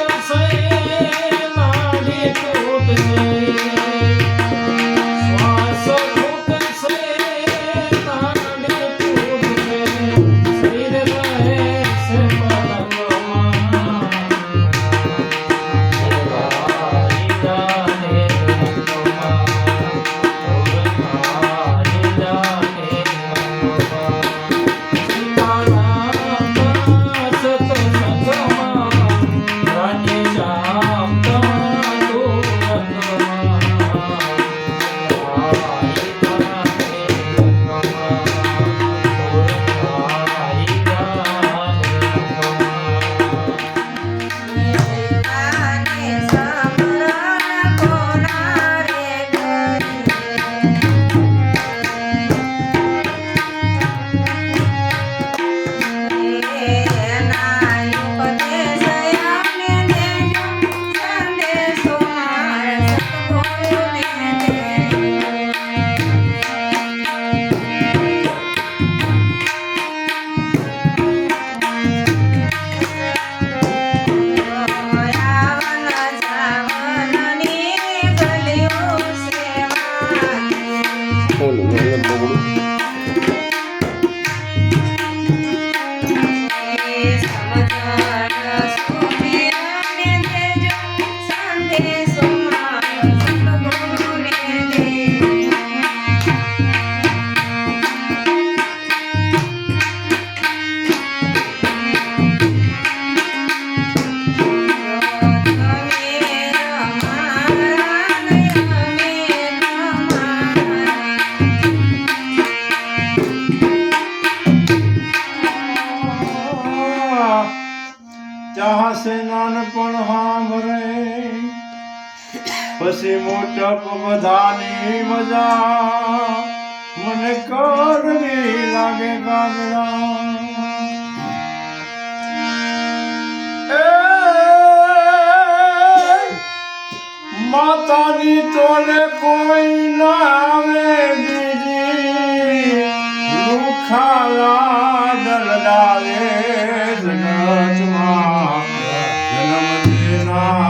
Descansa. બધાની મજા મને કરવી લાગે કાગડા માતાની તોલે કોઈ ના આવે બીજી. લુખાલા દલડાવે જગતમાં. જન્મ દેના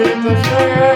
Thank you.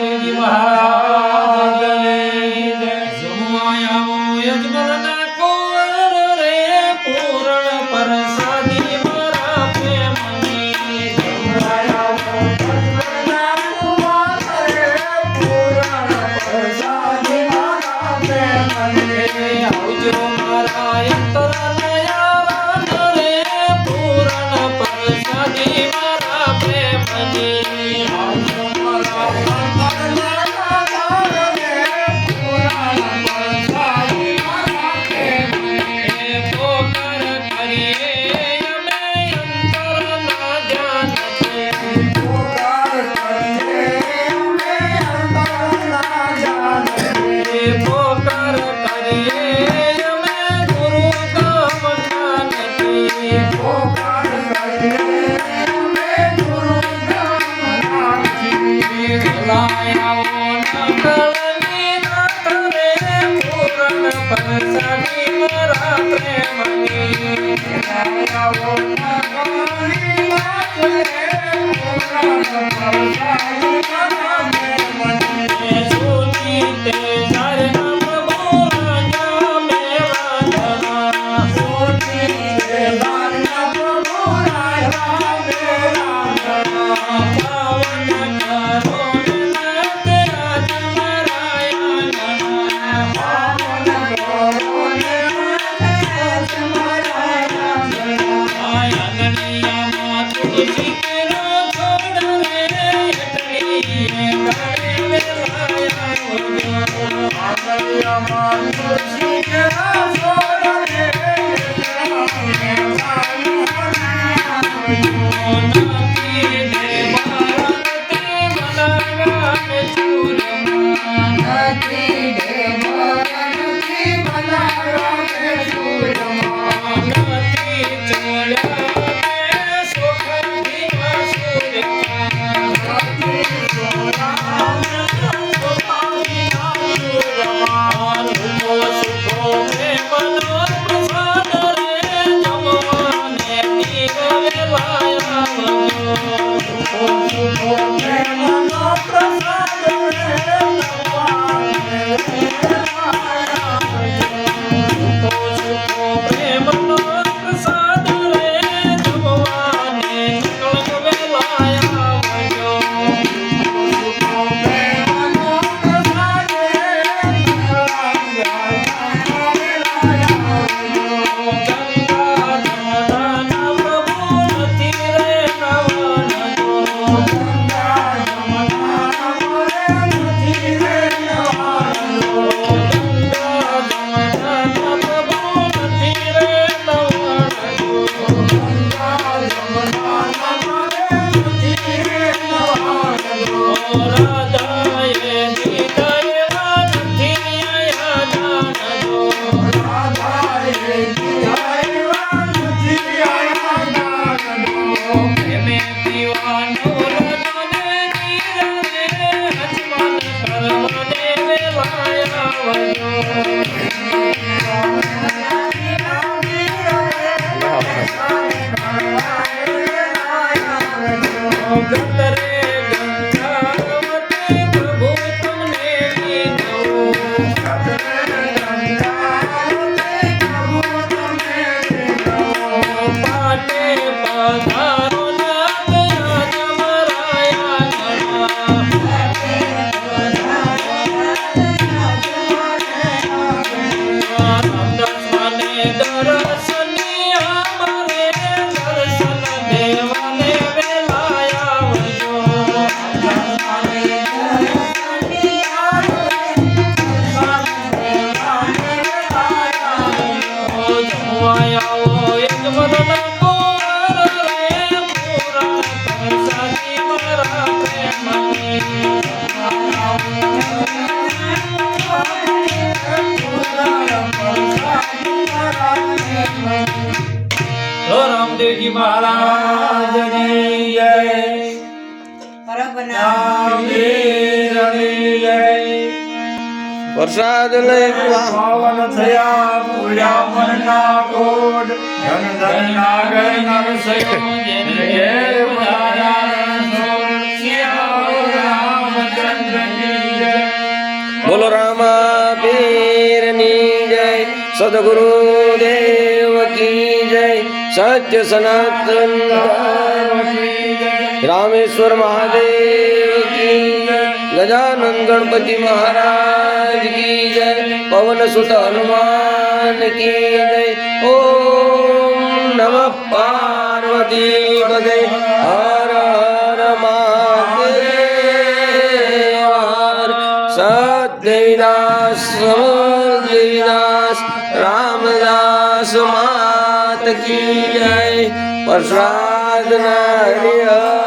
Devi Naô. Música બોલો રામા પીરની જય, સદગુરુ દેવ કી જય, સત્ય સનાતન રામેશ્વર મહાદેવ કી ગજાનંદ ગણપતિ મહારાજ કી જય, પવન સુત હનુમાન કી જય, ઓમ નમઃ પાર્વતી પદે હર હર મહાદેવ સત્યવિનાશ સમજવિનાશ રામદાસ માત કી જય પ્રસાદ હરિહર